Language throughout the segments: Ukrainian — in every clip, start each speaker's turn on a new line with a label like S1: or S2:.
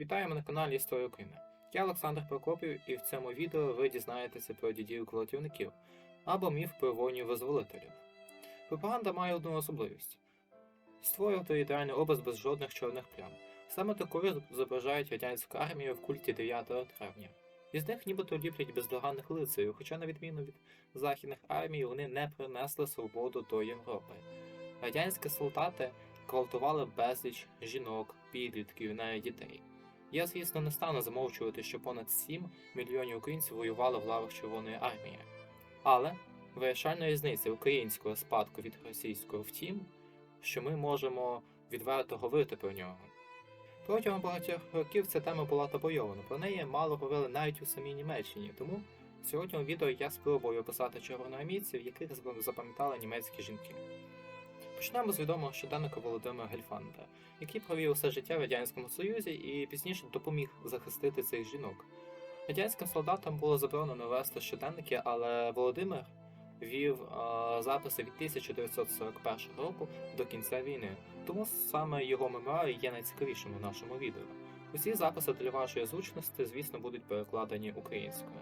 S1: Вітаємо на каналі Історія України. Я Олександр Прокопів, і в цьому відео ви дізнаєтеся про дідів колотівників або міф про воїнів визволителів. Пропаганда має одну особливість створювати ідеальний образ без жодних чорних плям. Саме такою зображають радянську армію в культі 9 травня. Із них нібито ліплять бездоганних лицарів, хоча, на відміну від західних армій, вони не принесли свободу до Європи. Радянські солдати гвалтували безліч жінок, підлітків навіть дітей. Я, звісно, не стану замовчувати, що понад 7 мільйонів українців воювали в лавах Червоної армії. Але вирішальна різниця українського спадку від російського в тім, що ми можемо відверто говорити про нього. Протягом багатьох років ця тема була табойована, про неї мало говорили навіть у самій Німеччині, тому сьогодні у відео я спробую описати червоноармійців, яких запам'ятали німецькі жінки. Почнемо з відомого щоденника Володимира Гельфанда, який провів усе життя в Радянському Союзі і пізніше допоміг захистити цих жінок. Радянським солдатам було заборонено вести щоденники, але Володимир вів е, записи від 1941 року до кінця війни, тому саме його мемуари є найцікавішим у нашому відео. Усі записи для вашої зручності, звісно, будуть перекладені українською.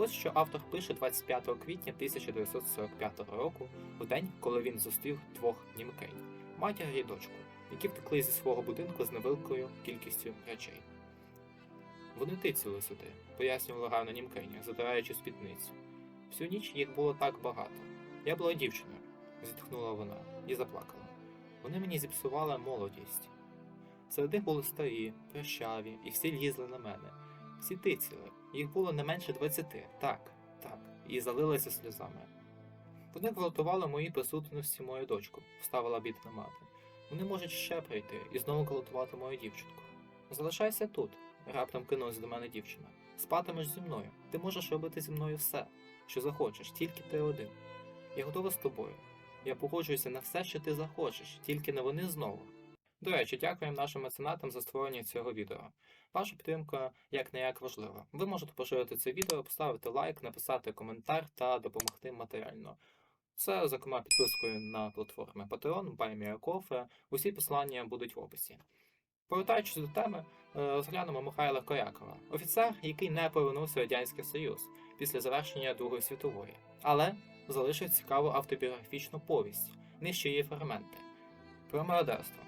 S1: Ось що автор пише 25 квітня 1945 року, у день, коли він зустрів двох німкень, матір і дочку, які втекли зі свого будинку з невеликою кількістю речей. Вони тицяли сюди, пояснювала гарна німкеня, задираючи спідницю. Всю ніч їх було так багато. Я була дівчиною, зітхнула вона і заплакала. Вони мені зіпсували молодість. Серед них були старі, прощаві, і всі лізли на мене. Всі тицяли, їх було не менше двадцяти, так, так, і залилися сльозами. Вони гвалтували в моїй присутності мою дочку, вставила бідна мати. Вони можуть ще прийти і знову гвалтувати мою дівчинку. Залишайся тут, раптом кинулась до мене дівчина. Спатимеш зі мною. Ти можеш робити зі мною все, що захочеш, тільки ти один. Я готова з тобою. Я погоджуюся на все, що ти захочеш, тільки не вони знову. До речі, дякуємо нашим меценатам за створення цього відео. Ваша підтримка як не як важлива. Ви можете поширити це відео, поставити лайк, написати коментар та допомогти матеріально. Це, зокрема, підпискою на платформи Patreon, BuyMeACoffee, усі посилання будуть в описі. Повертаючись до теми, е, розглянемо Михайла Корякова, офіцер, який не повернувся в Радянський Союз після завершення Другої світової, але залишив цікаву автобіографічну повість, нижче її фрагменти про мародерство.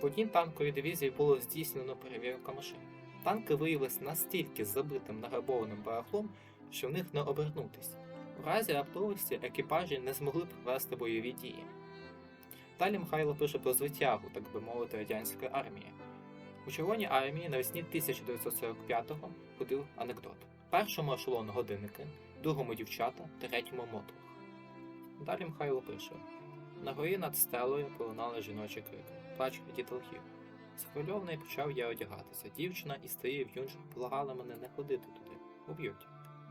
S1: В одній танковій дивізії було здійснено перевірку машин. Танки виявилися настільки забитим награбованим барахлом, що в них не обернутись. У разі раптовості екіпажі не змогли б вести бойові дії. Далі Михайло пише про звитягу, так би мовити, радянської армії. У Червоній армії навесні 1945-го ходив анекдот: першому ешелону годинники, другому дівчата, третьому мотлох. Далі Михайло пише: на горі над стелею пролунали жіночі крики, плач дітлахів. Схвильований почав я одягатися. Дівчина і старі в'юнж благали мене не ходити туди, уб'ють.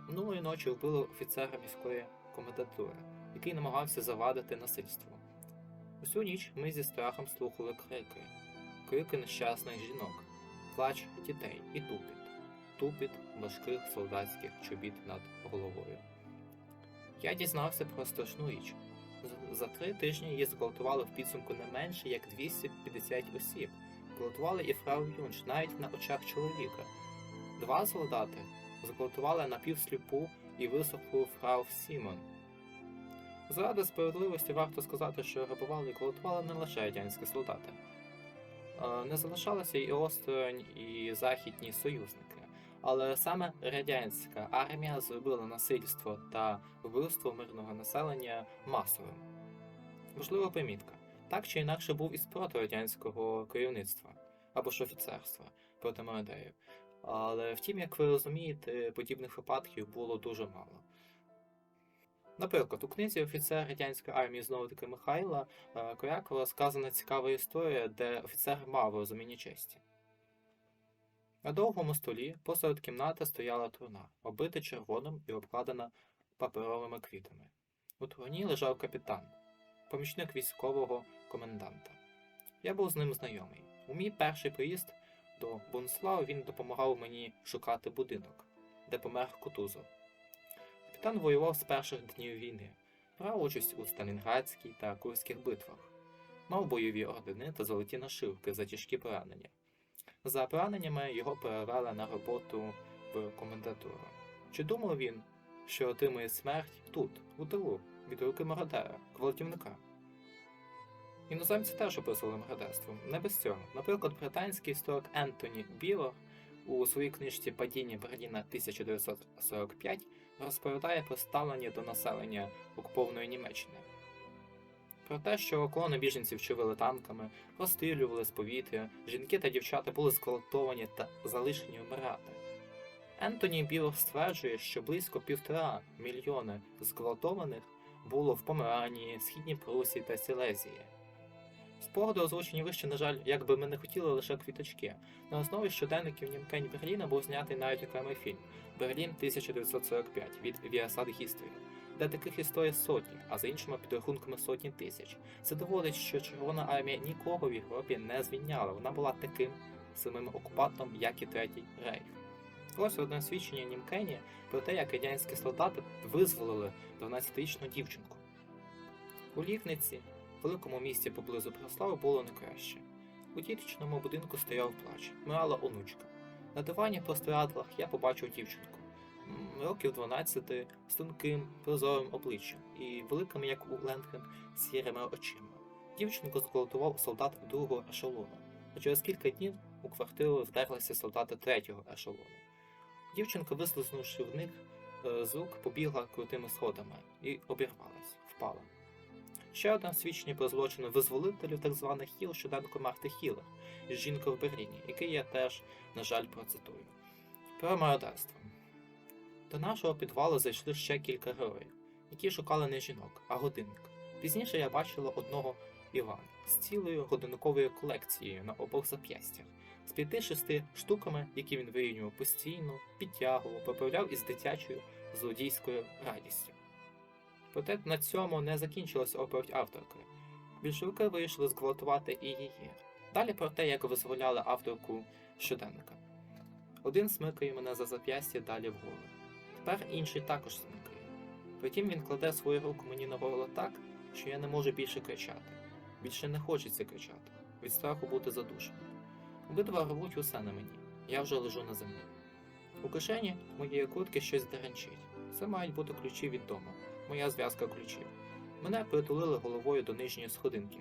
S1: Минулої ночі вбили офіцера міської комендатури, який намагався завадити насильству. Усю ніч ми зі страхом слухали крики, крики нещасних жінок, плач дітей і тупіт, тупіт важких солдатських чобіт над головою. Я дізнався про страшну річ. За три тижні її зґвалтували в підсумку не менше як 250 осіб. Зґвалтували і фрау Юнш навіть на очах чоловіка. Два солдати зґвалтували напівсліпу і висохлу фрау Сімон. Заради справедливості варто сказати, що грабували і гвалтували не лише радянські солдати. Е, Не залишалися і осторонь, і західні союзники. Але саме радянська армія зробила насильство та вбивство мирного населення масовим. Важлива примітка. Так чи інакше був і спротив радянського керівництва або ж офіцерства проти мародерів. Але втім, як ви розумієте, подібних випадків було дуже мало. Наприклад, у книзі офіцер радянської армії знову таки Михайла е, Корякова сказана цікава історія, де офіцер мав розуміння честі. На довгому столі посеред кімнати стояла труна, оббита червоним і обкладена паперовими квітами. У труні лежав капітан, помічник військового коменданта. Я був з ним знайомий. У мій перший приїзд до Бунслау він допомагав мені шукати будинок, де помер Кутузов. Капітан воював з перших днів війни, брав участь у Сталінградській та Курських битвах, мав бойові ордени та золоті нашивки за тяжкі поранення. За пораненнями його перевели на роботу в комендатуру. Чи думав він, що отримує смерть тут, у тилу, від руки мародера, гвалтівника? Іноземці теж описували мародерство, не без цього. Наприклад, британський історик Ентоні Білор у своїй книжці Падіння Берліна 1945 розповідає про ставлення до населення окупованої Німеччини. Про те, що колони біженців човили танками, розстрілювали з повітря, жінки та дівчата були зґвалтовані та залишені вмирати. Ентоні Білор стверджує, що близько півтора мільйони зґвалтованих було в Померанії, Східній Прусі та Сілезії. Спогади озвучені вище, на жаль, як би ми не хотіли лише квіточки. На основі щоденників Німкень Берліна був знятий навіть окремий фільм Берлін 1945 від Viasat History, де таких історій сотні, а за іншими підрахунками сотні тисяч. Це доводить, що Червона армія нікого в Європі не звільняла. Вона була таким самим окупантом, як і Третій Рейх. Ось одне свідчення Німкені про те, як радянські солдати визволили 12-річну дівчинку. У Лівниці, великому місті поблизу Брослави, було не краще. У діточному будинку стояв плач, мирала онучка. На дивані по стирадлах я побачив дівчинку. Років 12, з тонким, прозорим обличчям і великими, як у Ленген, сірими очима. Дівчинку зґвалтував солдат другого ешелону, а через кілька днів у квартиру вдерлися солдати третього ешелону. Дівчинка, вислизнувши в них е, з рук, побігла крутими сходами і обірвалась, впала. Ще одне свідчення про злочини визволителів так званих Хіл щоденко Марти Хілер жінка в Берліні, який я теж, на жаль, процитую. Про мародерство. До нашого підвалу зайшли ще кілька героїв, які шукали не жінок, а годинник. Пізніше я бачила одного Івана з цілою годинниковою колекцією на обох зап'ястях, з п'яти-шести штуками, які він вирівнював постійно, підтягував, поправляв із дитячою злодійською радістю. Проте на цьому не закінчилася оповідь авторки. Більшовики вирішили зґвалтувати і її. Далі про те, як визволяли авторку щоденника. Один смикає мене за зап'ястя далі вгору. Тепер інший також смикає. Потім він кладе свою руку мені на горло так, що я не можу більше кричати. Більше не хочеться кричати, від страху бути задушеним. Обидва рвуть усе на мені. Я вже лежу на землі. У кишені моєї куртки щось деренчить. Це мають бути ключі від дому, моя зв'язка ключів. Мене притулили головою до нижньої сходинки.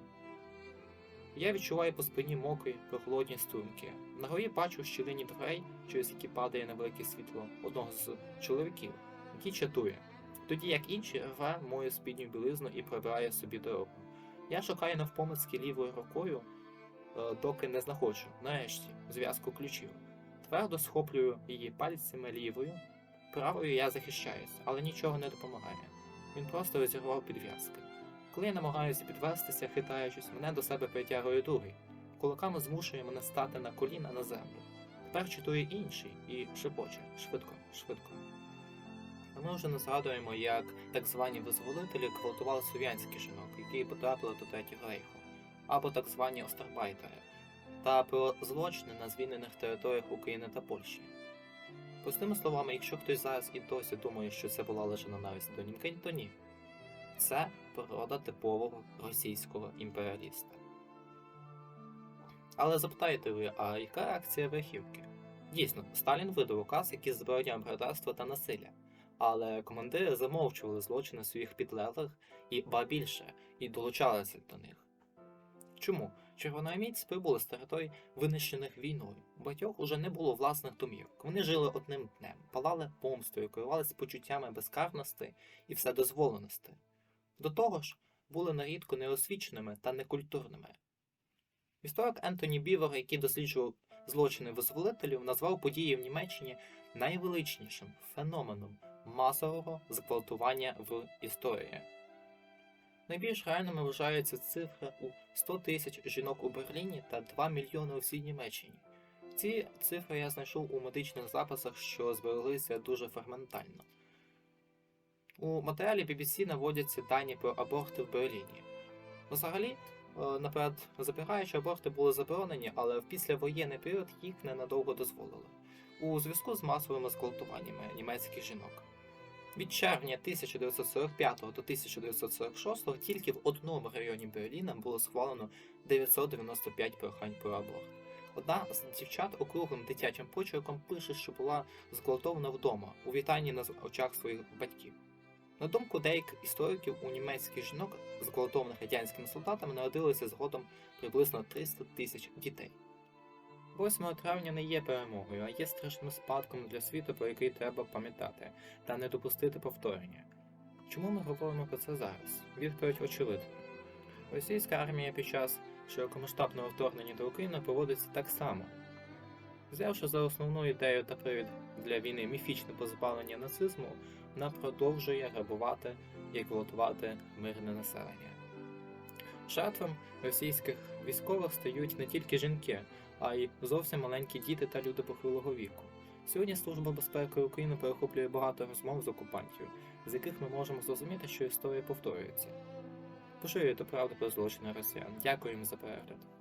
S1: Я відчуваю по спині мокрі, прохолодні струнки. На горі бачу щілині дверей, через які падає невелике світло одного з чоловіків, який чатує, тоді як інший рве мою спідню білизну і пробирає собі дорогу. Я шукаю навпомацьки лівою рукою, е, доки не знаходжу, нарешті, зв'язку ключів. Твердо схоплюю її пальцями лівою, правою я захищаюся, але нічого не допомагає. Він просто розірвав підв'язки. Коли я намагаюся підвестися, хитаючись, мене до себе притягує другий. Кулаками змушує мене стати на коліна на землю. Тепер читує інший і шепоче швидко, швидко. Ми вже не згадуємо, як так звані визволителі гвалтували слов'янських жінок, які потрапили до Третього рейху, або так звані остарбайтери, та про злочини на звільнених територіях України та Польщі. Простими словами, якщо хтось зараз і досі думає, що це була лише ненависть до Німкень, то ні. Це природа типового російського імперіаліста. Але запитаєте ви, а яка реакція верхівки? Дійсно, Сталін видав указ, який забороняв брадарство та насилля, але командири замовчували злочини своїх підлеглих і ба більше, і долучалися до них. Чому? Червоноармійці прибули з територій, винищених війною. У багатьох уже не було власних домівок. Вони жили одним днем, палали помстою, керувалися почуттями безкарності і вседозволеності. До того ж, були нарідко неосвіченими та некультурними. Історик Ентоні Бівер, який досліджував злочини визволителів, назвав події в Німеччині найвеличнішим феноменом масового зґвалтування в історії. Найбільш реальними вважається цифра у 100 тисяч жінок у Берліні та 2 мільйони у всій Німеччині. Ці цифри я знайшов у медичних записах, що збереглися дуже фрагментально. У матеріалі BBC наводяться дані про аборти в Берліні. Взагалі, е, наперед забігаючи, аборти були заборонені, але в післявоєнний період їх ненадовго дозволили у зв'язку з масовими зґвалтуваннями німецьких жінок. Від червня 1945 до 1946 тільки в одному районі Берліна було схвалено 995 прохань про аборт, Одна з дівчат округлим дитячим почерком пише, що була зґвалтована вдома у вітанні на очах своїх батьків. На думку деяких істориків, у німецьких жінок, зґвалтованих радянськими солдатами, народилося згодом приблизно 300 тисяч дітей. 8 травня не є перемогою, а є страшним спадком для світу, про який треба пам'ятати та не допустити повторення. Чому ми говоримо про це зараз? Відповідь очевидна. Російська армія під час широкомасштабного вторгнення до України поводиться так само. Взявши за основну ідею та привід для війни міфічне позбавлення нацизму, вона продовжує грабувати і гвалтувати мирне населення. Жертвам російських військових стають не тільки жінки, а й зовсім маленькі діти та люди похилого віку. Сьогодні Служба безпеки України перехоплює багато розмов з окупантів, з яких ми можемо зрозуміти, що історія повторюється. Поширюйте правду про злочини росіян. Дякуємо за перегляд.